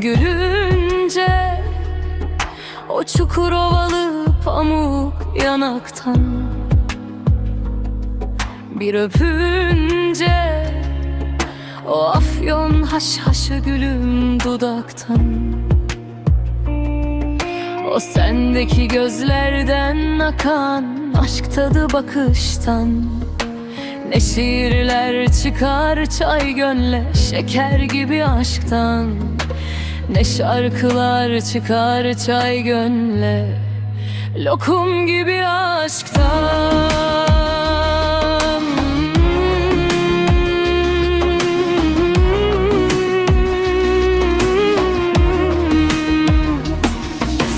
gülünce O çukur ovalı pamuk yanaktan Bir öpünce O afyon haşhaşı gülüm dudaktan. O sendeki gözlerden akan Aşk tadı bakıştan. Ne şiirler çıkar çay gönle Şeker gibi aşktan Ne şarkılar çıkar çay gönle Lokum gibi aşktan.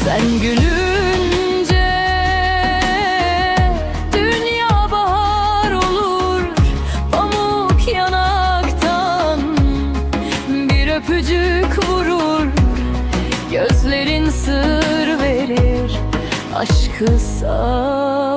Sen gülünce aşkı savurur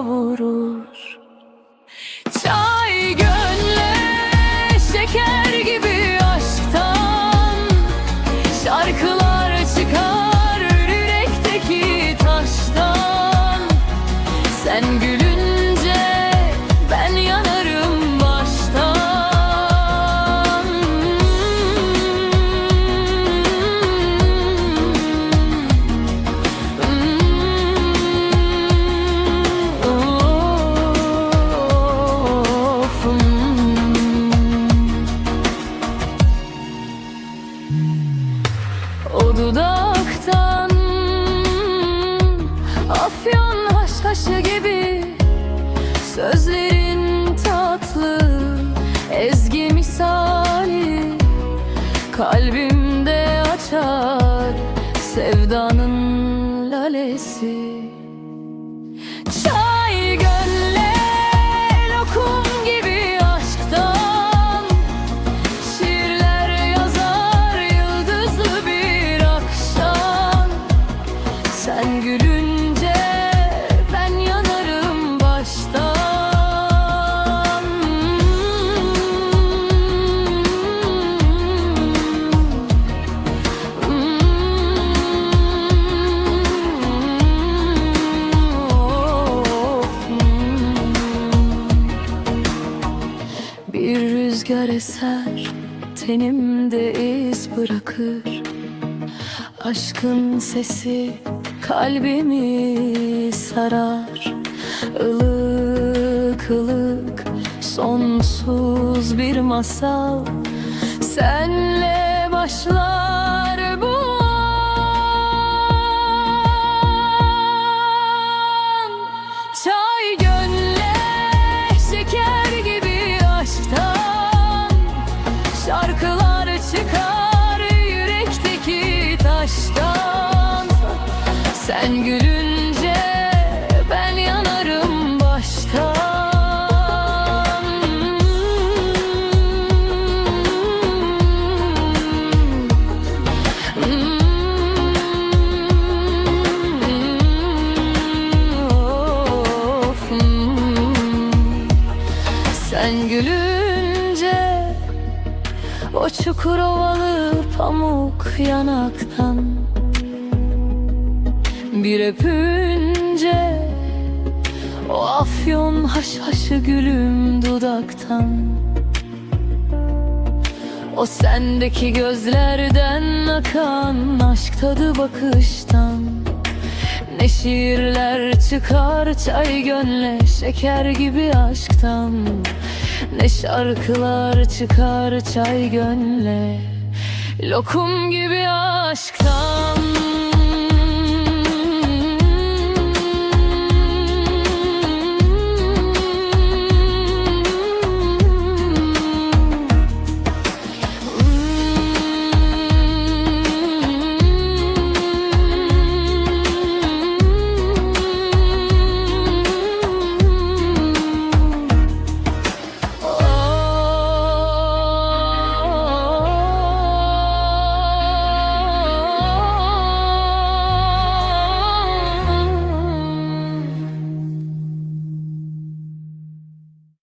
O dudaktan Afyon haşhaşı gibi Sözlerin tatlı Ezgi misali Kalbimde açar Sevdanın lalesi Bir rüzgar eser tenimde iz bırakır. Aşkın sesi kalbimi sarar. Ilık ılık sonsuz bir masal. Senle başlar Sen gülünce ben yanarım baştan. Sen gülünce o çukur ovalı pamuk yanaktan Bir öpünce o afyon haşhaşı gülüm dudaktan. O sendeki gözlerden akan aşk tadı bakıştan. Ne şiirler çıkar çay gönle şeker gibi aşktan. Ne şarkılar çıkar çay gönle lokum gibi aşktan